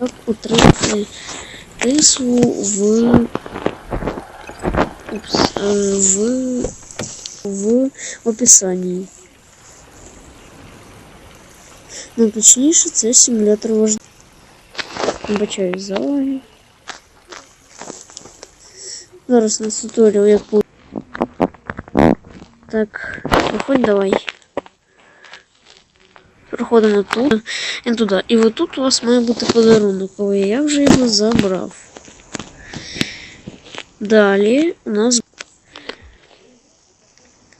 Як отримати кислу в, упс, е, в, в описанні. Ну, точніше, це симулятор вождення. Вибачаю залаги. Зараз на туторіал як буде. Так, виходь давай. Проходимо тут і туди. І от тут у вас має бути подарунок, але я вже його забрав. Далі у нас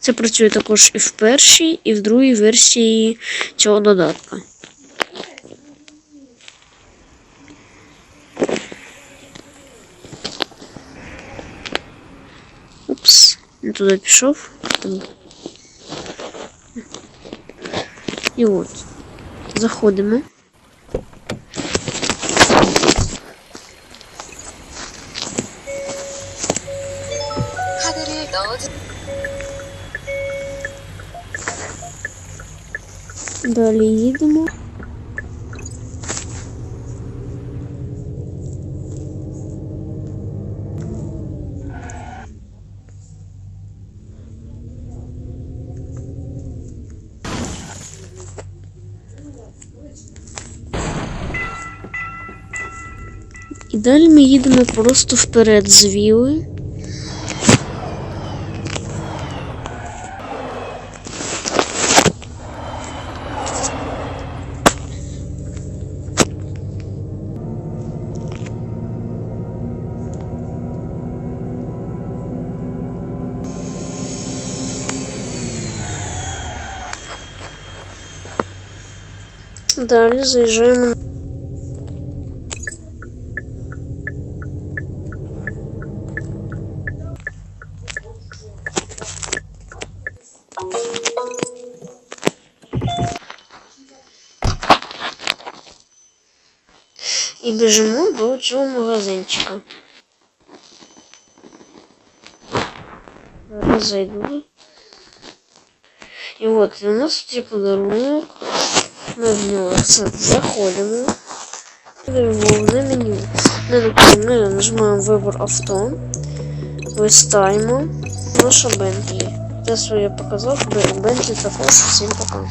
це працює також і в першій, і в другій версії цього додатка. Упс, не туди пішов. І от. Заходимо. Далі їдемо. І далі ми їдемо просто вперед з віли. Далі заїжджаємо. І біжимо до цього магазинчика. Зараз зайду. І от і у нас тут є подарунок. Ми в нього заходимо. Головне меню. Ми нажимаємо вибор авто. Листаємо. Наша Бентлі. Я своє показав, Бентлі також. Всім пока.